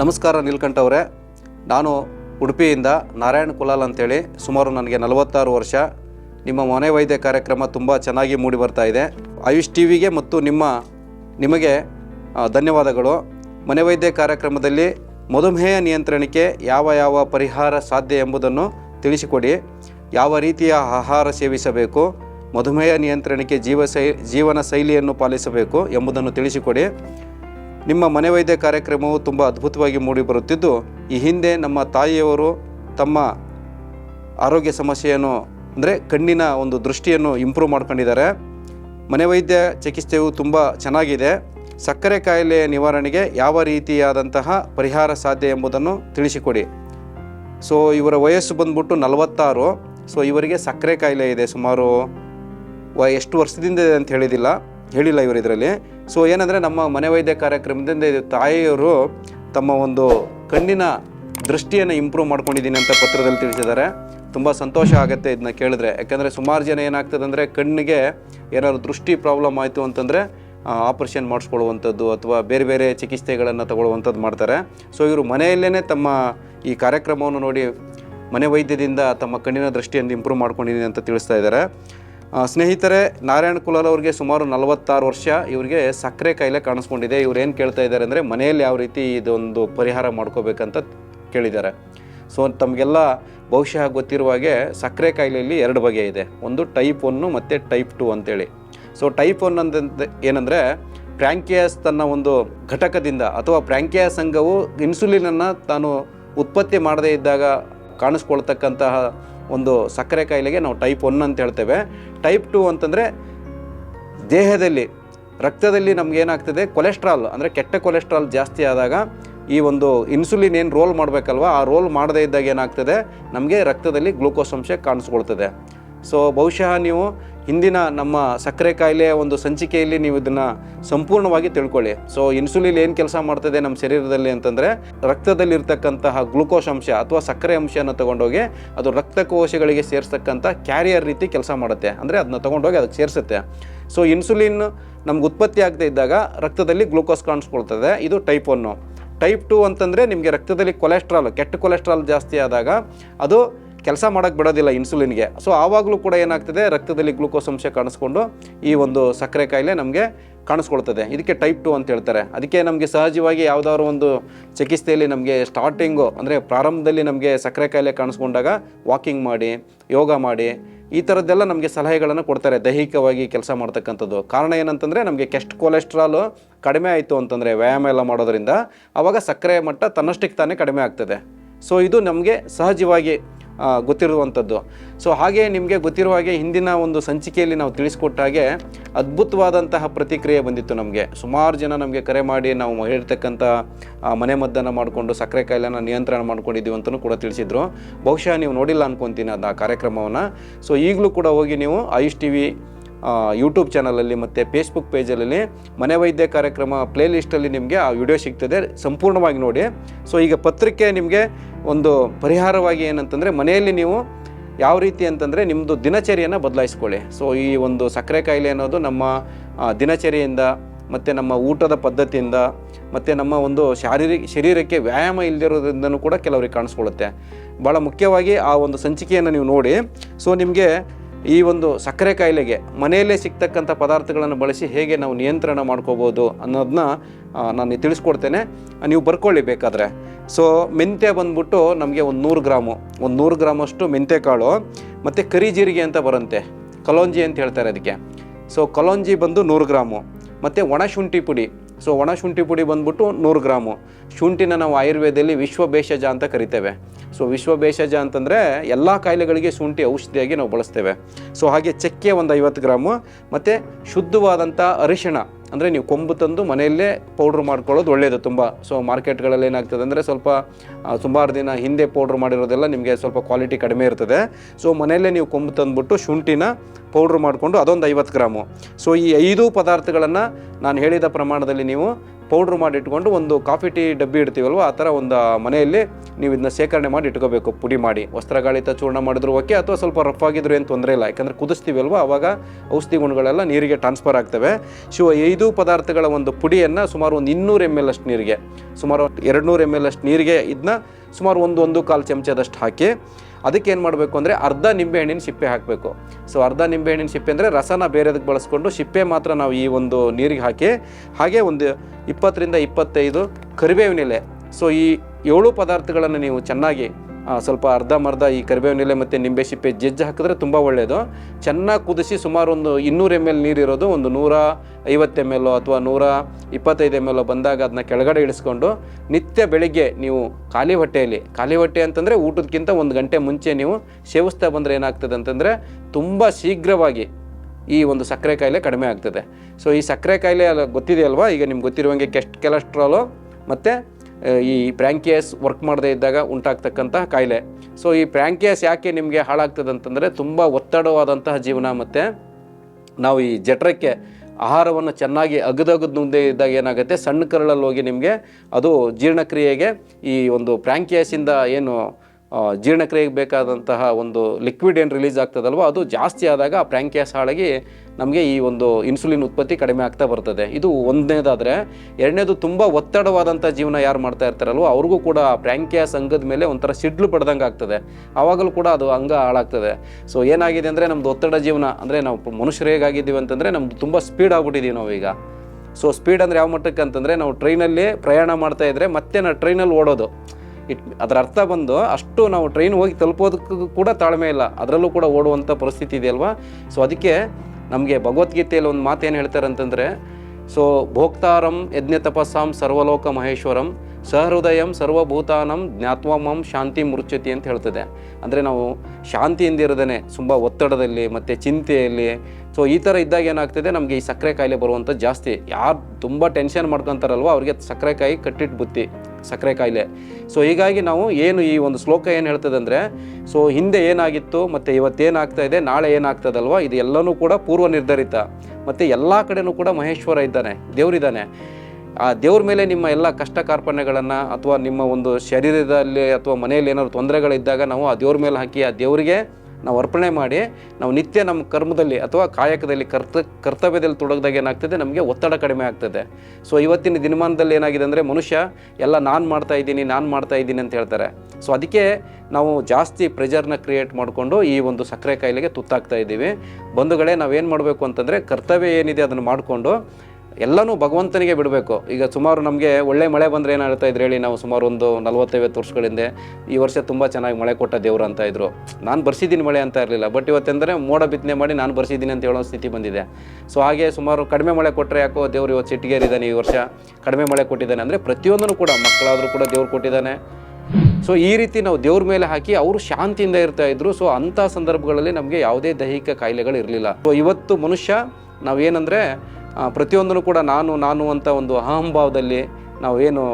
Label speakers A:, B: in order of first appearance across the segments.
A: ನಮಸ್ಕಾರ ನೀಲ್ಕಂಠ ಅವರೇ. ನಾನು ಉಡುಪಿಯಿಂದ ನಾರಾಯಣ್ ಕುಲಾಲ್ ಅಂತೇಳಿ ಸುಮಾರು ನನಗೆ ನಲವತ್ತಾರು ವರ್ಷ. ನಿಮ್ಮ ಮನೆ ವೈದ್ಯ ಕಾರ್ಯಕ್ರಮ ತುಂಬ ಚೆನ್ನಾಗಿ ಮೂಡಿ ಬರ್ತಾ ಇದೆ. ಆಯುಷ್ ಟಿ ವಿಗೆ ಮತ್ತು ನಿಮ್ಮ, ನಿಮಗೆ ಧನ್ಯವಾದಗಳು. ಮನೆ ವೈದ್ಯ ಕಾರ್ಯಕ್ರಮದಲ್ಲಿ ಮಧುಮೇಹ ನಿಯಂತ್ರಣಕ್ಕೆ ಯಾವ ಯಾವ ಪರಿಹಾರ ಸಾಧ್ಯ ಎಂಬುದನ್ನು ತಿಳಿಸಿಕೊಡಿ. ಯಾವ ರೀತಿಯ ಆಹಾರ ಸೇವಿಸಬೇಕು. ಮಧುಮೇಹ ನಿಯಂತ್ರಣಕ್ಕೆ ಜೀವ ಶೈ ಜೀವನ ಶೈಲಿಯನ್ನು ಪಾಲಿಸಬೇಕು ಎಂಬುದನ್ನು ತಿಳಿಸಿಕೊಡಿ. ನಿಮ್ಮ ಮನೆ ವೈದ್ಯ ಕಾರ್ಯಕ್ರಮವು ತುಂಬ ಅದ್ಭುತವಾಗಿ ಮೂಡಿ ಬರುತ್ತಿದ್ದು, ಈ ಹಿಂದೆ ನಮ್ಮ ತಾಯಿಯವರು ತಮ್ಮ ಆರೋಗ್ಯ ಸಮಸ್ಯೆಯನ್ನು, ಅಂದರೆ ಕಣ್ಣಿನ ಒಂದು ದೃಷ್ಟಿಯನ್ನು ಇಂಪ್ರೂವ್ ಮಾಡ್ಕೊಂಡಿದ್ದಾರೆ. ಮನೆ ವೈದ್ಯ ಚಿಕಿತ್ಸೆಯು ತುಂಬ ಚೆನ್ನಾಗಿದೆ. ಸಕ್ಕರೆ ಕಾಯಿಲೆ ನಿವಾರಣೆಗೆ ಯಾವ ರೀತಿಯಾದಂತಹ ಪರಿಹಾರ ಸಾಧ್ಯ ಎಂಬುದನ್ನು ತಿಳಿಸಿಕೊಡಿ. ಸೊ ಇವರ ವಯಸ್ಸು ಬಂದ್ಬಿಟ್ಟು ನಲವತ್ತಾರು. ಸೊ ಇವರಿಗೆ ಸಕ್ಕರೆ ಕಾಯಿಲೆ ಇದೆ ಸುಮಾರು ಎಷ್ಟು ವರ್ಷದಿಂದ ಇದೆ ಅಂತ ಹೇಳಿದಿಲ್ಲ. ಹೇಳಿಲ್ಲ ಇವರು ಇದರಲ್ಲಿ. ಸೊ ಏನಂದರೆ ನಮ್ಮ ಮನೆ ವೈದ್ಯ ಕಾರ್ಯಕ್ರಮದಿಂದ ಇದು ತಾಯಿಯವರು ತಮ್ಮ ಒಂದು ಕಣ್ಣಿನ ದೃಷ್ಟಿಯನ್ನು ಇಂಪ್ರೂವ್ ಮಾಡ್ಕೊಂಡಿದ್ದೀನಿ ಅಂತ ಪತ್ರದಲ್ಲಿ ತಿಳಿಸಿದ್ದಾರೆ. ತುಂಬ ಸಂತೋಷ ಆಗುತ್ತೆ ಇದನ್ನ ಕೇಳಿದ್ರೆ. ಯಾಕಂದರೆ ಸುಮಾರು ಜನ ಏನಾಗ್ತದೆ ಅಂದರೆ ಕಣ್ಣಿಗೆ ಏನಾದ್ರು ದೃಷ್ಟಿ ಪ್ರಾಬ್ಲಮ್ ಆಯಿತು ಅಂತಂದರೆ ಆಪರೇಷನ್ ಮಾಡಿಸ್ಕೊಳ್ಳುವಂಥದ್ದು ಅಥವಾ ಬೇರೆ ಬೇರೆ ಚಿಕಿತ್ಸೆಗಳನ್ನು ತಗೊಳ್ಳುವಂಥದ್ದು ಮಾಡ್ತಾರೆ. ಸೊ ಇವರು ಮನೆಯಲ್ಲೇ ತಮ್ಮ ಈ ಕಾರ್ಯಕ್ರಮವನ್ನು ನೋಡಿ ಮನೆ ವೈದ್ಯದಿಂದ ತಮ್ಮ ಕಣ್ಣಿನ ದೃಷ್ಟಿಯನ್ನು ಇಂಪ್ರೂವ್ ಮಾಡ್ಕೊಂಡಿದ್ದೀನಿ ಅಂತ ತಿಳಿಸ್ತಾ ಇದ್ದಾರೆ. ಸ್ನೇಹಿತರೆ, ನಾರಾಯಣ ಕುಲಾಲ್ ಅವ್ರಿಗೆ ಸುಮಾರು ನಲವತ್ತಾರು ವರ್ಷ ಇವರಿಗೆ ಸಕ್ಕರೆ ಕಾಯಿಲೆ ಕಾಣಿಸ್ಕೊಂಡಿದೆ. ಇವ್ರು ಏನು ಕೇಳ್ತಾ ಇದ್ದಾರೆ ಅಂದರೆ, ಮನೆಯಲ್ಲಿ ಯಾವ ರೀತಿ ಇದೊಂದು ಪರಿಹಾರ ಮಾಡ್ಕೋಬೇಕಂತ ಕೇಳಿದ್ದಾರೆ. ಸೊ, ತಮಗೆಲ್ಲ ಬಹುಶಃ ಗೊತ್ತಿರುವ ಹಾಗೆ ಸಕ್ಕರೆ ಕಾಯಿಲೆಯಲ್ಲಿ ಎರಡು ಬಗೆ ಇದೆ. ಒಂದು ಟೈಪ್ ಒನ್ನು ಮತ್ತು ಟೈಪ್ ಟು ಅಂತೇಳಿ. ಸೊ ಟೈಪ್ ಒನ್ ಅಂತ ಏನಂದರೆ, ಪ್ರ್ಯಾಂಕಿಯಾಸ್ ತನ್ನ ಒಂದು ಘಟಕದಿಂದ ಅಥವಾ ಪ್ರ್ಯಾಂಕಿಯಾಸ್ ಅಂಗವು ಇನ್ಸುಲಿನನ್ನು ತಾನು ಉತ್ಪತ್ತಿ ಮಾಡದೇ ಇದ್ದಾಗ ಕಾಣಿಸ್ಕೊಳ್ತಕ್ಕಂತಹ ಒಂದು ಸಕ್ಕರೆ ಕಾಯಿಲೆಗೆ ನಾವು ಟೈಪ್ ಒನ್ ಅಂತ ಹೇಳ್ತೇವೆ. ಟೈಪ್ ಟು ಅಂತಂದರೆ ದೇಹದಲ್ಲಿ, ರಕ್ತದಲ್ಲಿ ನಮಗೇನಾಗ್ತದೆ ಕೊಲೆಸ್ಟ್ರಾಲ್ ಅಂದರೆ ಕೆಟ್ಟ ಕೊಲೆಸ್ಟ್ರಾಲ್ ಜಾಸ್ತಿ ಆದಾಗ ಈ ಒಂದು ಇನ್ಸುಲಿನ್ ಏನು ರೋಲ್ ಮಾಡಬೇಕಲ್ವ? ಆ ರೋಲ್ ಮಾಡದೇ ಇದ್ದಾಗ ಏನಾಗ್ತದೆ? ನಮಗೆ ರಕ್ತದಲ್ಲಿ ಗ್ಲೂಕೋಸ್ ಅಂಶ ಕಾಣಿಸ್ಕೊಳ್ತದೆ. ಸೊ ಬಹುಶಃ ನೀವು ಹಿಂದಿನ ನಮ್ಮ ಸಕ್ಕರೆ ಕಾಯಿಲೆಯ ಒಂದು ಸಂಚಿಕೆಯಲ್ಲಿ ನೀವು ಇದನ್ನು ಸಂಪೂರ್ಣವಾಗಿ ತಿಳ್ಕೊಳ್ಳಿ. ಸೊ ಇನ್ಸುಲಿನ್ ಏನು ಕೆಲಸ ಮಾಡ್ತದೆ ನಮ್ಮ ಶರೀರದಲ್ಲಿ ಅಂತಂದರೆ ರಕ್ತದಲ್ಲಿರ್ತಕ್ಕಂತಹ ಗ್ಲೂಕೋಸ್ ಅಂಶ ಅಥವಾ ಸಕ್ಕರೆ ಅಂಶನ ತಗೊಂಡೋಗಿ ಅದು ರಕ್ತಕೋಶಗಳಿಗೆ ಸೇರಿಸ್ತಕ್ಕಂಥ ಕ್ಯಾರಿಯರ್ ರೀತಿ ಕೆಲಸ ಮಾಡುತ್ತೆ. ಅಂದರೆ ಅದನ್ನ ತಗೊಂಡೋಗಿ ಅದಕ್ಕೆ ಸೇರಿಸುತ್ತೆ. ಸೊ ಇನ್ಸುಲಿನ್ ನಮ್ಗೆ ಉತ್ಪತ್ತಿ ಆಗದೆ ಇದ್ದಾಗ ರಕ್ತದಲ್ಲಿ ಗ್ಲೂಕೋಸ್ ಕಾಣಿಸ್ಕೊಳ್ತದೆ. ಇದು ಟೈಪ್ ಒನ್ನು ಟೈಪ್ ಟು ಅಂತಂದರೆ ನಿಮಗೆ ರಕ್ತದಲ್ಲಿ ಕೊಲೆಸ್ಟ್ರಾಲ್ ಕೆಟ್ಟ ಕೊಲೆಸ್ಟ್ರಾಲ್ ಜಾಸ್ತಿ ಆದಾಗ ಅದು ಕೆಲಸ ಮಾಡೋಕ್ಕೆ ಬಿಡೋದಿಲ್ಲ ಇನ್ಸುಲಿನ್ಗೆ. ಸೊ ಆವಾಗಲೂ ಕೂಡ ಏನಾಗ್ತದೆ, ರಕ್ತದಲ್ಲಿ ಗ್ಲೂಕೋಸ್ ಅಂಶ ಕಾಣಿಸ್ಕೊಂಡು ಈ ಒಂದು ಸಕ್ಕರೆ ಕಾಯಿಲೆ ನಮಗೆ ಕಾಣಿಸ್ಕೊಳ್ತದೆ. ಇದಕ್ಕೆ ಟೈಪ್ ಟು ಅಂತ ಹೇಳ್ತಾರೆ. ಅದಕ್ಕೆ ನಮಗೆ ಸಹಜವಾಗಿ ಯಾವುದಾದ್ರು ಒಂದು ಚಿಕಿತ್ಸೆಯಲ್ಲಿ ನಮಗೆ ಸ್ಟಾರ್ಟಿಂಗು ಅಂದರೆ ಪ್ರಾರಂಭದಲ್ಲಿ ನಮಗೆ ಸಕ್ಕರೆ ಕಾಯಿಲೆ ಕಾಣಿಸ್ಕೊಂಡಾಗ ವಾಕಿಂಗ್ ಮಾಡಿ, ಯೋಗ ಮಾಡಿ, ಈ ಥರದ್ದೆಲ್ಲ ನಮಗೆ ಸಲಹೆಗಳನ್ನು ಕೊಡ್ತಾರೆ ದೈಹಿಕವಾಗಿ ಕೆಲಸ ಮಾಡ್ತಕ್ಕಂಥದ್ದು. ಕಾರಣ ಏನಂತಂದರೆ, ನಮಗೆ ಕೆಸ್ಟ್ ಕೊಲೆಸ್ಟ್ರಾಲು ಕಡಿಮೆ ಆಯಿತು ಅಂತಂದರೆ, ವ್ಯಾಯಾಮ ಎಲ್ಲ ಮಾಡೋದರಿಂದ ಆವಾಗ ಸಕ್ಕರೆ ಮಟ್ಟ ತನ್ನಷ್ಟಕ್ಕೆ ತಾನೇ ಕಡಿಮೆ ಆಗ್ತದೆ. ಸೊ ಇದು ನಮಗೆ ಸಹಜವಾಗಿ ಗೊತ್ತಿರುವಂಥದ್ದು. ಸೊ ಹಾಗೆ ನಿಮಗೆ ಗೊತ್ತಿರುವ ಹಾಗೆ ಹಿಂದಿನ ಒಂದು ಸಂಚಿಕೆಯಲ್ಲಿ ನಾವು ತಿಳಿಸ್ಕೊಟ್ಟ ಹಾಗೆ ಅದ್ಭುತವಾದಂತಹ ಪ್ರತಿಕ್ರಿಯೆ ಬಂದಿತ್ತು ನಮಗೆ. ಸುಮಾರು ಜನ ನಮಗೆ ಕರೆ ಮಾಡಿ ನಾವು ಹೇಳ್ತಕ್ಕಂಥ ಮನೆಮದ್ದನ್ನು ಮನೆ ಮದ್ದನ್ನು ಮಾಡಿಕೊಂಡು, ಸಕ್ಕರೆ ಕಾಯಿಲೆನ ನಿಯಂತ್ರಣ ಮಾಡ್ಕೊಂಡಿದ್ದೀವಿ ಅಂತಲೂ ಕೂಡ ತಿಳಿಸಿದ್ರು. ಬಹುಶಃ ನೀವು ನೋಡಿಲ್ಲ ಅನ್ಕೊತೀನಿ ಅದು ಆ ಕಾರ್ಯಕ್ರಮವನ್ನು. ಸೊ ಈಗಲೂ ಕೂಡ ಹೋಗಿ ನೀವು ಆಯುಷ್ ಟಿ ವಿ ಯೂಟ್ಯೂಬ್ ಚಾನಲಲ್ಲಿ ಮತ್ತು ಫೇಸ್ಬುಕ್ ಪೇಜಲ್ಲಿ ಮನೆ ವೈದ್ಯ ಕಾರ್ಯಕ್ರಮ ಪ್ಲೇಲಿಸ್ಟಲ್ಲಿ ನಿಮಗೆ ಆ ವಿಡಿಯೋ ಸಿಗ್ತದೆ, ಸಂಪೂರ್ಣವಾಗಿ ನೋಡಿ. ಸೊ ಈಗ ಪತ್ರಿಕೆ ನಿಮಗೆ ಒಂದು ಪರಿಹಾರವಾಗಿ ಏನಂತಂದರೆ ಮನೆಯಲ್ಲಿ ನೀವು ಯಾವ ರೀತಿ ಅಂತಂದರೆ ನಿಮ್ಮದು ದಿನಚರಿಯನ್ನು ಬದಲಾಯಿಸ್ಕೊಳ್ಳಿ. ಸೊ ಈ ಒಂದು ಸಕ್ಕರೆ ಕಾಯಿಲೆ ಅನ್ನೋದು ನಮ್ಮ ದಿನಚರಿಯಿಂದ ಮತ್ತು ನಮ್ಮ ಊಟದ ಪದ್ಧತಿಯಿಂದ ಮತ್ತು ನಮ್ಮ ಒಂದು ಶಾರೀರಿಕ ಶರೀರಕ್ಕೆ ವ್ಯಾಯಾಮ ಇಲ್ಲದಿರೋದ್ರಿಂದನೂ ಕೂಡ ಕೆಲವರಿಗೆ ಕಾಣಿಸ್ಕೊಳ್ಳುತ್ತೆ. ಭಾಳ ಮುಖ್ಯವಾಗಿ ಆ ಒಂದು ಸಂಚಿಕೆಯನ್ನು ನೀವು ನೋಡಿ. ಸೊ ನಿಮಗೆ ಈ ಒಂದು ಸಕ್ಕರೆ ಕಾಯಿಲೆಗೆ ಮನೆಯಲ್ಲೇ ಸಿಗ್ತಕ್ಕಂಥ ಪದಾರ್ಥಗಳನ್ನು ಬಳಸಿ ಹೇಗೆ ನಾವು ನಿಯಂತ್ರಣ ಮಾಡ್ಕೋಬೋದು ಅನ್ನೋದನ್ನ ನಾನು ತಿಳಿಸ್ಕೊಡ್ತೇನೆ. ನೀವು ಬರ್ಕೊಳ್ಳಿ ಬೇಕಾದರೆ. ಸೊ ಮೆಂತ್ಯ ಬಂದ್ಬಿಟ್ಟು ನಮಗೆ ಒಂದು ನೂರು ಗ್ರಾಮು. ಒಂದು ನೂರು ಗ್ರಾಮಷ್ಟು ಮೆಂತ್ಯ ಕಾಳು, ಮತ್ತು ಕರಿ ಜೀರಿಗೆ ಅಂತ ಬರುತ್ತೆ. ಕಲೋಂಜಿ ಅಂತ ಹೇಳ್ತಾರೆ ಅದಕ್ಕೆ. ಸೊ ಕಲೋಂಜಿ ಬಂದು ನೂರು ಗ್ರಾಮು. ಮತ್ತು ಒಣ ಶುಂಠಿ ಪುಡಿ. ಸೊ ಒಣ ಶುಂಠಿ ಪುಡಿ ಬಂದ್ಬಿಟ್ಟು ನೂರು ಗ್ರಾಮು. ಶುಂಠಿನ ನಾವು ಆಯುರ್ವೇದದಲ್ಲಿ ವಿಶ್ವ ಬೇಷಜ ಅಂತ ಕರಿತೇವೆ. ಸೊ ವಿಶ್ವ ಭೇಷಜ ಅಂತಂದರೆ ಎಲ್ಲ ಕಾಯಿಲೆಗಳಿಗೆ ಶುಂಠಿ ಔಷಧಿಯಾಗಿ ನಾವು ಬಳಸ್ತೇವೆ. ಸೊ ಹಾಗೆ ಚಕ್ಕೆ ಒಂದು ಐವತ್ತು ಗ್ರಾಮು ಮತ್ತು ಶುದ್ಧವಾದಂಥ ಅರಿಶಿಣ, ಅಂದರೆ ನೀವು ಕೊಂಬು ತಂದು ಮನೆಯಲ್ಲೇ ಪೌಡ್ರ್ ಮಾಡ್ಕೊಳ್ಳೋದು ಒಳ್ಳೆಯದು ತುಂಬ. ಸೊ ಮಾರ್ಕೆಟ್ಗಳಲ್ಲಿ ಏನಾಗ್ತದೆ ಅಂದರೆ ಸ್ವಲ್ಪ ಸುಮಾರು ದಿನ ಹಿಂದೆ ಪೌಡ್ರ್ ಮಾಡಿರೋದೆಲ್ಲ ನಿಮಗೆ ಸ್ವಲ್ಪ ಕ್ವಾಲಿಟಿ ಕಡಿಮೆ ಇರ್ತದೆ. ಸೊ ಮನೆಯಲ್ಲೇ ನೀವು ಕೊಂಬು ತಂದುಬಿಟ್ಟು ಶುಂಠಿನ ಪೌಡ್ರ್ ಮಾಡಿಕೊಂಡು ಅದೊಂದು ಐವತ್ತು ಗ್ರಾಮು. ಸೊ ಈ ಐದು ಪದಾರ್ಥಗಳನ್ನು ನಾನು ಹೇಳಿದ ಪ್ರಮಾಣದಲ್ಲಿ ನೀವು ಪೌಡ್ರ್ ಮಾಡಿ ಇಟ್ಕೊಂಡು ಒಂದು ಕಾಫಿ ಟೀ ಡಬ್ಬಿ ಇಡ್ತೀವಲ್ವ? ಆ ಥರ ಒಂದು ಮನೆಯಲ್ಲಿ ನೀವು ಇದನ್ನ ಶೇಖರಣೆ ಮಾಡಿ ಇಟ್ಕೋಬೇಕು, ಪುಡಿ ಮಾಡಿ. ವಸ್ತ್ರಗಾಳಿತ ಚೂರ್ಣ ಮಾಡಿದ್ರು ಓಕೆ ಅಥವಾ ಸ್ವಲ್ಪ ರಫ್ ಆಗಿದ್ರು ಏನು ತೊಂದರೆ ಇಲ್ಲ. ಯಾಕಂದರೆ ಕುದಿಸ್ತೀವಲ್ವ? ಆವಾಗ ಔಷಧಿ ಗುಣಗಳೆಲ್ಲ ನೀರಿಗೆ ಟ್ರಾನ್ಸ್ಫರ್ ಆಗ್ತವೆ. ಸೊ ಐದು ಪದಾರ್ಥಗಳ ಒಂದು ಪುಡಿಯನ್ನು ಸುಮಾರು ಒಂದು ಇನ್ನೂರು ಎಂ ಎಲ್ ಅಷ್ಟು ನೀರಿಗೆ, ಸುಮಾರು ಎರಡು ನೂರು ಎಂ ಎಲ್ ಅಷ್ಟು ನೀರಿಗೆ, ಇದನ್ನ ಸುಮಾರು ಒಂದು ಒಂದು ಕಾಲು ಚಮಚದಷ್ಟು ಹಾಕಿ ಅದಕ್ಕೆ ಏನು ಮಾಡಬೇಕು ಅಂದರೆ ಅರ್ಧ ನಿಂಬೆಹಣ್ಣಿನ ಸಿಪ್ಪೆ ಹಾಕಬೇಕು. ಸೊ ಅರ್ಧ ನಿಂಬೆಹಣ್ಣಿನ ಸಿಪ್ಪೆ ಅಂದರೆ ರಸನ ಬೇರೆದಕ್ಕೆ ಬಳಸ್ಕೊಂಡು ಸಿಪ್ಪೆ ಮಾತ್ರ ನಾವು ಈ ಒಂದು ನೀರಿಗೆ ಹಾಕಿ, ಹಾಗೆ ಒಂದು ಇಪ್ಪತ್ತರಿಂದ ಇಪ್ಪತ್ತೈದು ಕರಿಬೇವಿನ ಎಲೆ. ಸೊ ಈ ಏಳು ಪದಾರ್ಥಗಳನ್ನು ನೀವು ಚೆನ್ನಾಗಿ ಸ್ವಲ್ಪ ಅರ್ಧ ಮರ್ಧ ಈ ಕರಿಬೇವಿನೆಲೆ ಮತ್ತು ನಿಂಬೆ ಸಿಪ್ಪೆ ಜಜ್ಜಿ ಹಾಕಿದ್ರೆ ತುಂಬ ಒಳ್ಳೆಯದು ಚೆನ್ನಾಗಿ ಕುದಿಸಿ ಸುಮಾರು ಒಂದು ಇನ್ನೂರು ಎಂ ಎಲ್ ನೀರಿರೋದು ಒಂದು ನೂರ ಐವತ್ತು ಎಂ ಎಲ್ ಅಥವಾ ನೂರ ಇಪ್ಪತ್ತೈದು ಎಂ ಎಲ್ ಬಂದಾಗ ಅದನ್ನ ಕೆಳಗಡೆ ಇಳಿಸ್ಕೊಂಡು ನಿತ್ಯ ಬೆಳಿಗ್ಗೆ ನೀವು ಖಾಲಿ ಹೊಟ್ಟೆಯಲ್ಲಿ, ಖಾಲಿ ಹೊಟ್ಟೆ ಅಂತಂದರೆ ಊಟದಕ್ಕಿಂತ ಒಂದು ಗಂಟೆ ಮುಂಚೆ ನೀವು ಸೇವಿಸ್ತಾ ಬಂದರೆ ಏನಾಗ್ತದೆ ಅಂತಂದರೆ ತುಂಬ ಶೀಘ್ರವಾಗಿ ಈ ಒಂದು ಸಕ್ಕರೆ ಕಾಯಿಲೆ ಕಡಿಮೆ ಆಗ್ತದೆ. ಸೊ ಈ ಸಕ್ಕರೆ ಕಾಯಿಲೆ ಗೊತ್ತಿದೆಯಲ್ವಾ? ಈಗ ನಿಮ್ಗೆ ಗೊತ್ತಿರುವಂಗೆ ಕೆಸ್ಟ್ ಕೆಲೆಸ್ಟ್ರಾಲು ಮತ್ತು ಈ ಪ್ರ್ಯಾಂಕಿಯಸ್ ವರ್ಕ್ ಮಾಡದೇ ಇದ್ದಾಗ ಉಂಟಾಗ್ತಕ್ಕಂತಹ ಕಾಯಿಲೆ. ಸೊ ಈ ಪ್ರ್ಯಾಂಕಿಯಸ್ ಯಾಕೆ ನಿಮಗೆ ಹಾಳಾಗ್ತದೆ ಅಂತಂದರೆ ತುಂಬ ಒತ್ತಡವಾದಂತಹ ಜೀವನ ಮತ್ತು ನಾವು ಈ ಜಠರಕ್ಕೆ ಆಹಾರವನ್ನು ಚೆನ್ನಾಗಿ ಅಗದಗದು ಮುಂದೆ ಇದ್ದಾಗ ಏನಾಗುತ್ತೆ? ಸಣ್ಣ ಕರಳಲ್ಲಿ ಹೋಗಿ ನಿಮಗೆ ಅದು ಜೀರ್ಣಕ್ರಿಯೆಗೆ ಈ ಒಂದು ಪ್ರ್ಯಾಂಕಿಯಸಿಂದ ಏನು ಜೀರ್ಣಕ್ರಿಯೆಗೆ ಬೇಕಾದಂತಹ ಒಂದು ಲಿಕ್ವಿಡ್ ಏನು ರಿಲೀಸ್ ಆಗ್ತದಲ್ವ, ಅದು ಜಾಸ್ತಿ ಆದಾಗ ಆ ಪ್ರ್ಯಾಂಕಿಯಸ್ ಹಾಳಾಗಿ ನಮಗೆ ಈ ಒಂದು ಇನ್ಸುಲಿನ್ ಉತ್ಪತ್ತಿ ಕಡಿಮೆ ಆಗ್ತಾ ಬರ್ತದೆ. ಇದು ಒಂದನೇದಾದರೆ, ಎರಡನೇದು ತುಂಬ ಒತ್ತಡವಾದಂಥ ಜೀವನ ಯಾರು ಮಾಡ್ತಾ ಇರ್ತಾರಲ್ವ, ಅವ್ರಿಗೂ ಕೂಡ ಪ್ರ್ಯಾಂಕಿಯಾಸ್ ಅಂಗದ ಮೇಲೆ ಒಂಥರ ಸಿಡ್ಲು ಪಡೆದಂಗೆ ಆಗ್ತದೆ. ಆವಾಗಲೂ ಕೂಡ ಅದು ಅಂಗ ಹಾಳಾಗ್ತದೆ. ಸೊ ಏನಾಗಿದೆ ಅಂದರೆ ನಮ್ಮದು ಒತ್ತಡ ಜೀವನ, ಅಂದರೆ ನಾವು ಮನುಷ್ಯರು ಹೇಗಾಗಿದ್ದೀವಿ ಅಂತಂದರೆ ನಮ್ಮದು ತುಂಬ ಸ್ಪೀಡ್ ಆಗ್ಬಿಟ್ಟಿದ್ದೀವಿ ನಾವೀಗ ಸೊ ಸ್ಪೀಡ್ ಅಂದರೆ ಯಾವ ಮಟ್ಟಕ್ಕೆ ಅಂತಂದರೆ ನಾವು ಟ್ರೈನಲ್ಲಿ ಪ್ರಯಾಣ ಮಾಡ್ತಾ ಇದ್ದರೆ ಮತ್ತೆ ನಾವು ಟ್ರೈನಲ್ಲಿ ಓಡೋದು. ಇಟ್ ಅದರ ಅರ್ಥ ಬಂದು ಅಷ್ಟು ನಾವು ಟ್ರೈನ್ ಹೋಗಿ ತಲುಪೋದಕ್ಕೂ ಕೂಡ ತಾಳ್ಮೆ ಇಲ್ಲ. ಅದರಲ್ಲೂ ಕೂಡ ಓಡುವಂಥ ಪರಿಸ್ಥಿತಿ ಇದೆಯಲ್ವಾ ಸೊ ಅದಕ್ಕೆ ನಮಗೆ ಭಗವದ್ಗೀತೆಯಲ್ಲಿ ಒಂದು ಮಾತೇನು ಹೇಳ್ತಾರೆ ಅಂತಂದರೆ ಸೊ ಭೋಕ್ತಾರಂ ಯಜ್ಞ ತಪಸ್ಸಾಂ ಸರ್ವಲೋಕ ಮಹೇಶ್ವರಂ, ಸಹೃದಯಂ ಸರ್ವಭೂತಾನಂ ಜ್ಞಾತ್ವಮಂ ಶಾಂತಿ ಮೃಚ್ಯತಿ ಅಂತ ಹೇಳ್ತದೆ. ಅಂದರೆ ನಾವು ಶಾಂತಿಯಿಂದಿರದೇ ತುಂಬ ಒತ್ತಡದಲ್ಲಿ ಮತ್ತು ಚಿಂತೆಯಲ್ಲಿ. ಸೊ ಈ ಥರ ಇದ್ದಾಗ ಏನಾಗ್ತದೆ, ನಮಗೆ ಈ ಸಕ್ಕರೆ ಕಾಯಿಲೆ ಬರುವಂಥ ಜಾಸ್ತಿ. ಯಾರು ತುಂಬ ಟೆನ್ಷನ್ ಮಾಡ್ಕೊತಾರಲ್ವ, ಅವ್ರಿಗೆ ಸಕ್ಕರೆ ಕಾಯಿ ಕಟ್ಟಿಟ್ಟು ಬುತ್ತಿ ಸಕ್ಕರೆ ಕಾಯಿಲೆ. ಸೊ ಹೀಗಾಗಿ ನಾವು ಏನು ಈ ಒಂದು ಶ್ಲೋಕ ಏನು ಹೇಳ್ತದೆ ಅಂದರೆ ಸೊ ಹಿಂದೆ ಏನಾಗಿತ್ತು ಮತ್ತು ಇವತ್ತೇನಾಗ್ತಾ ಇದೆ, ನಾಳೆ ಏನಾಗ್ತದಲ್ವ, ಇದು ಎಲ್ಲನೂ ಕೂಡ ಪೂರ್ವ ನಿರ್ಧರಿತ. ಮತ್ತು ಎಲ್ಲ ಕಡೆನೂ ಕೂಡ ಮಹೇಶ್ವರ ಇದ್ದಾನೆ ದೇವರಿದ್ದಾನೆ ಆ ದೇವ್ರ ಮೇಲೆ ನಿಮ್ಮ ಎಲ್ಲ ಕಷ್ಟ ಕಾರ್ಪಣ್ಯಗಳನ್ನು ಅಥವಾ ನಿಮ್ಮ ಒಂದು ಶರೀರದಲ್ಲಿ ಅಥವಾ ಮನೆಯಲ್ಲಿ ಏನಾದ್ರು ತೊಂದರೆಗಳಿದ್ದಾಗ ನಾವು ಆ ದೇವ್ರ ಮೇಲೆ ಹಾಕಿ ಆ ದೇವರಿಗೆ ನಾವು ಅರ್ಪಣೆ ಮಾಡಿ ನಾವು ನಿತ್ಯ ನಮ್ಮ ಕರ್ಮದಲ್ಲಿ ಅಥವಾ ಕಾಯಕದಲ್ಲಿ ಕರ್ತ, ಕರ್ತವ್ಯದಲ್ಲಿ ತೊಡಗಿದಾಗ ಏನಾಗ್ತದೆ? ನಮಗೆ ಒತ್ತಡ ಕಡಿಮೆ ಆಗ್ತದೆ. ಸೊ ಇವತ್ತಿನ ದಿನಮಾನದಲ್ಲಿ ಏನಾಗಿದೆ ಅಂದರೆ ಮನುಷ್ಯ, ಎಲ್ಲ ನಾನು ಮಾಡ್ತಾ ಇದ್ದೀನಿ, ನಾನು ಮಾಡ್ತಾ ಇದ್ದೀನಿ ಅಂತ ಹೇಳ್ತಾರೆ. ಸೊ ಅದಕ್ಕೆ ನಾವು ಜಾಸ್ತಿ ಪ್ರೆಷರ್ನ ಕ್ರಿಯೇಟ್ ಮಾಡಿಕೊಂಡು ಈ ಒಂದು ಸಕ್ಕರೆ ಕಾಯಿಲೆಗೆ ತುತ್ತಾಗ್ತಾ ಇದ್ದೀವಿ. ಬಂಧುಗಳೇ, ನಾವೇನು ಮಾಡಬೇಕು ಅಂತಂದರೆ ಕರ್ತವ್ಯ ಏನಿದೆ ಅದನ್ನು ಮಾಡಿಕೊಂಡು ಎಲ್ಲನೂ ಭಗವಂತನಿಗೆ ಬಿಡಬೇಕು. ಈಗ ಸುಮಾರು ನಮಗೆ ಒಳ್ಳೆ ಮಳೆ ಬಂದರೆ ಏನಾಗುತ್ತೆ ಇದ್ರೆ ಹೇಳಿ ನಾವು ಸುಮಾರು ಒಂದು ನಲ್ವತ್ತೈವತ್ತು ವರ್ಷಗಳಿಂದ ಈ ವರ್ಷ ತುಂಬ ಚೆನ್ನಾಗಿ ಮಳೆ ಕೊಟ್ಟ ದೇವರು ಅಂತ ಇದ್ರು. ನಾನು ಬರ್ಸಿದ್ದೀನಿ ಮಳೆ ಅಂತ ಇರಲಿಲ್ಲ. ಬಟ್ ಇವತ್ತೆಂದರೆ ಮೋಡ ಬಿತ್ತನೆ ಮಾಡಿ ನಾನು ಬರ್ಸಿದ್ದೀನಿ ಅಂತ ಹೇಳೋ ಸ್ಥಿತಿ ಬಂದಿದೆ. ಸೊ ಹಾಗೆ ಸುಮಾರು ಕಡಿಮೆ ಮಳೆ ಕೊಟ್ಟರೆ ಯಾಕೋ ದೇವರು ಇವತ್ತು ಸಿಟ್ಟಿಗೇರಿದ್ದಾನೆ ಈ ವರ್ಷ. ಕಡಿಮೆ ಮಳೆ ಕೊಟ್ಟಿದ್ದಾನೆ ಅಂದರೆ ಪ್ರತಿಯೊಂದನ್ನು ಕೂಡ ಮಕ್ಕಳಾದರೂ ಕೂಡ ದೇವ್ರು ಕೊಟ್ಟಿದ್ದಾನೆ. ಸೊ ಈ ರೀತಿ ನಾವು ದೇವ್ರ ಮೇಲೆ ಹಾಕಿ ಅವರು ಶಾಂತಿಯಿಂದ ಇರ್ತಾ ಇದ್ರು. ಸೊ ಅಂಥ ಸಂದರ್ಭಗಳಲ್ಲಿ ನಮಗೆ ಯಾವುದೇ ದೈಹಿಕ ಕಾಯಿಲೆಗಳು ಇರಲಿಲ್ಲ. ಸೊ ಇವತ್ತು ಮನುಷ್ಯ ನಾವೇನಂದರೆ ಪ್ರತಿಯೊಂದನ್ನು ಕೂಡ ನಾನು ನಾನು ಅಂತ ಒಂದು ಅಹಂಭಾವದಲ್ಲಿ ನಾವೇನು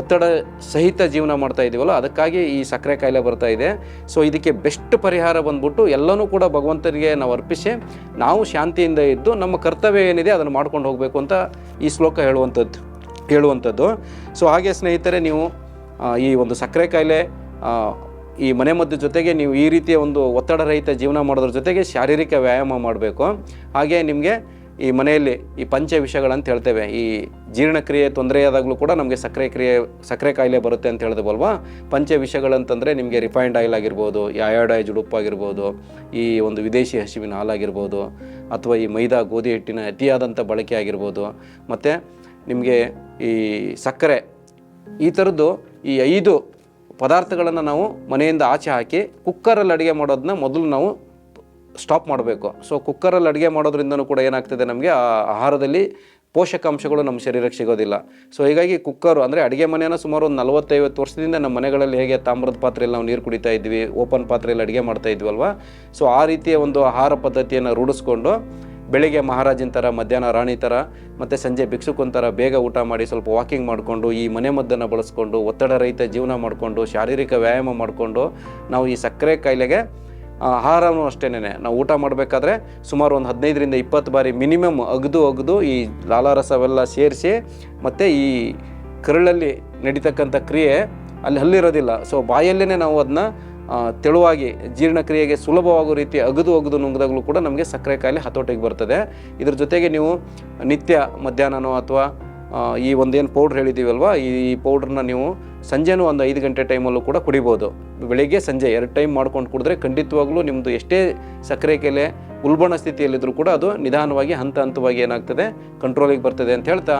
A: ಒತ್ತಡ ಸಹಿತ ಜೀವನ ಮಾಡ್ತಾ ಇದ್ದೀವಲ್ಲ ಅದಕ್ಕಾಗಿ ಈ ಸಕ್ಕರೆ ಕಾಯಿಲೆ ಬರ್ತಾ ಇದೆ. ಸೊ ಇದಕ್ಕೆ ಬೆಸ್ಟ್ ಪರಿಹಾರ ಬಂದ್ಬಿಟ್ಟು ಎಲ್ಲನೂ ಕೂಡ ಭಗವಂತನಿಗೆ ನಾವು ಅರ್ಪಿಸಿ, ನಾವು ಶಾಂತಿಯಿಂದ ಇದ್ದು ನಮ್ಮ ಕರ್ತವ್ಯ ಏನಿದೆ ಅದನ್ನು ಮಾಡ್ಕೊಂಡು ಹೋಗಬೇಕು ಅಂತ ಈ ಶ್ಲೋಕ ಹೇಳುವಂಥದ್ದು ಹೇಳುವಂಥದ್ದು ಸೊ ಹಾಗೆ ಸ್ನೇಹಿತರೆ, ನೀವು ಈ ಒಂದು ಸಕ್ಕರೆ ಕಾಯಿಲೆ ಈ ಮನೆಮದ್ದು ಜೊತೆಗೆ ನೀವು ಈ ರೀತಿಯ ಒಂದು ಒತ್ತಡರಹಿತ ಜೀವನ ಮಾಡೋದ್ರ ಜೊತೆಗೆ ಶಾರೀರಿಕ ವ್ಯಾಯಾಮ ಮಾಡಬೇಕು. ಹಾಗೆ ನಿಮಗೆ ಈ ಮನೆಯಲ್ಲಿ ಈ ಪಂಚ ವಿಷಯಗಳಂತ ಹೇಳ್ತೇವೆ. ಈ ಜೀರ್ಣಕ್ರಿಯೆ ತೊಂದರೆಯಾದಾಗಲೂ ಕೂಡ ನಮಗೆ ಸಕ್ಕರೆ ಕ್ರಿಯೆ, ಸಕ್ಕರೆ ಕಾಯಿಲೆ ಬರುತ್ತೆ ಅಂತ ಹೇಳಿದ್ವಲ್ವಾ? ಪಂಚ ವಿಷಯಗಳಂತಂದರೆ ನಿಮಗೆ ರಿಫೈನ್ಡ್ ಆಯಿಲ್ ಆಗಿರ್ಬೋದು, ಈ ಅಯೋಡೈಜ್ ಉಪ್ಪಾಗಿರ್ಬೋದು ಈ ಒಂದು ವಿದೇಶಿ ಹಸುವಿನ ಹಾಲಾಗಿರ್ಬೋದು ಅಥವಾ ಈ ಮೈದಾ ಗೋಧಿ ಹಿಟ್ಟಿನ ಅತಿಯಾದಂಥ ಬಳಕೆ ಆಗಿರ್ಬೋದು. ಮತ್ತು ನಿಮಗೆ ಈ ಸಕ್ಕರೆ, ಈ ಥರದ್ದು ಈ ಐದು ಪದಾರ್ಥಗಳನ್ನು ನಾವು ಮನೆಯಿಂದ ಆಚೆ ಹಾಕಿ ಕುಕ್ಕರಲ್ಲಿ ಅಡುಗೆ ಮಾಡೋದನ್ನ ಮೊದಲು ನಾವು ಸ್ಟಾಪ್ ಮಾಡಬೇಕು. ಸೊ ಕುಕ್ಕರಲ್ಲಿ ಅಡುಗೆ ಮಾಡೋದ್ರಿಂದನೂ ಕೂಡ ಏನಾಗ್ತದೆ ನಮಗೆ? ಆ ಆಹಾರದಲ್ಲಿ ಪೋಷಕಾಂಶಗಳು ನಮ್ಮ ಶರೀರಕ್ಕೆ ಸಿಗೋದಿಲ್ಲ. ಸೊ ಹೀಗಾಗಿ ಕುಕ್ಕರು ಅಂದರೆ ಅಡುಗೆ ಮನೆಯನ್ನು ಸುಮಾರು ಒಂದು ನಲವತ್ತೈವತ್ತು ವರ್ಷದಿಂದ ನಮ್ಮ ಮನೆಗಳಲ್ಲಿ ಹೇಗೆ ತಾಮ್ರದ ಪಾತ್ರೆಯಲ್ಲಿ ನಾವು ನೀರು ಕುಡಿತಾ ಇದ್ವಿ ಓಪನ್ ಪಾತ್ರೆಯಲ್ಲಿ ಅಡುಗೆ ಮಾಡ್ತಾ ಇದ್ವಲ್ವ ಸೊ ಆ ರೀತಿಯ ಒಂದು ಆಹಾರ ಪದ್ಧತಿಯನ್ನು ರೂಢಿಸ್ಕೊಂಡು ಬೆಳಿಗ್ಗೆ ಮಹಾರಾಜಿನ ಥರ ಮಧ್ಯಾಹ್ನ ರಾಣಿ ಥರ ಮತ್ತು ಸಂಜೆ ಭಿಕ್ಷುಕನ ಥರ ಬೇಗ ಊಟ ಮಾಡಿ ಸ್ವಲ್ಪ ವಾಕಿಂಗ್ ಮಾಡಿಕೊಂಡು, ಈ ಮನೆ ಮದ್ದನ್ನು ಬಳಸ್ಕೊಂಡು, ಒತ್ತಡ ರಹಿತ ಜೀವನ ಮಾಡಿಕೊಂಡು, ಶಾರೀರಿಕ ವ್ಯಾಯಾಮ ಮಾಡಿಕೊಂಡು, ನಾವು ಈ ಸಕ್ಕರೆ ಕಾಯಿಲೆಗೆ ಆಹಾರನೂ ಅಷ್ಟೇನೆ ನಾವು ಊಟ ಮಾಡಬೇಕಾದ್ರೆ ಸುಮಾರು ಒಂದು ಹದಿನೈದರಿಂದ ಇಪ್ಪತ್ತು ಬಾರಿ ಮಿನಿಮಮ್ ಅಗದು ಅಗದು ಈ ಲಾಲಾರಸವೆಲ್ಲ ಸೇರಿಸಿ ಮತ್ತು ಈ ಕರಳಲ್ಲಿ ನಡೀತಕ್ಕಂಥ ಕ್ರಿಯೆ ಅಲ್ಲಿ ಹಲ್ಲಿರೋದಿಲ್ಲ. ಸೊ ಬಾಯಲ್ಲೇ ನಾವು ಅದನ್ನ ತೆಳುವಾಗಿ ಜೀರ್ಣಕ್ರಿಯೆಗೆ ಸುಲಭವಾಗೋ ರೀತಿ ಅಗದು ಅಗದು ನುಂಗಿದಾಗಲೂ ಕೂಡ ನಮಗೆ ಸಕ್ಕರೆ ಕಾಯಿಲೆ ಹತೋಟಿಗೆ ಬರ್ತದೆ. ಇದ್ರ ಜೊತೆಗೆ ನೀವು ನಿತ್ಯ ಮಧ್ಯಾಹ್ನನೋ ಅಥವಾ ಈ ಒಂದೇನು ಪೌಡ್ರ್ ಹೇಳಿದ್ದೀವಲ್ವ? ಈ ಪೌಡ್ರನ್ನ ನೀವು ಸಂಜೆನೂ ಒಂದು ಐದು ಗಂಟೆ ಟೈಮಲ್ಲೂ ಕೂಡ ಕುಡಿಬೋದು. ಬೆಳಿಗ್ಗೆ, ಸಂಜೆ ಎರಡು ಟೈಮ್ ಮಾಡ್ಕೊಂಡು ಕುಡಿದ್ರೆ ಖಂಡಿತವಾಗ್ಲೂ ನಿಮ್ಮದು ಎಷ್ಟೇ ಸಕ್ಕರೆ ಕೆಲೆ, ಉಲ್ಬಣ ಸ್ಥಿತಿಯಲ್ಲಿದ್ದರೂ ಕೂಡ ಅದು ನಿಧಾನವಾಗಿ ಹಂತ ಹಂತವಾಗಿ ಏನಾಗ್ತದೆ? ಕಂಟ್ರೋಲಿಗೆ ಬರ್ತದೆ ಅಂತ ಹೇಳ್ತಾ.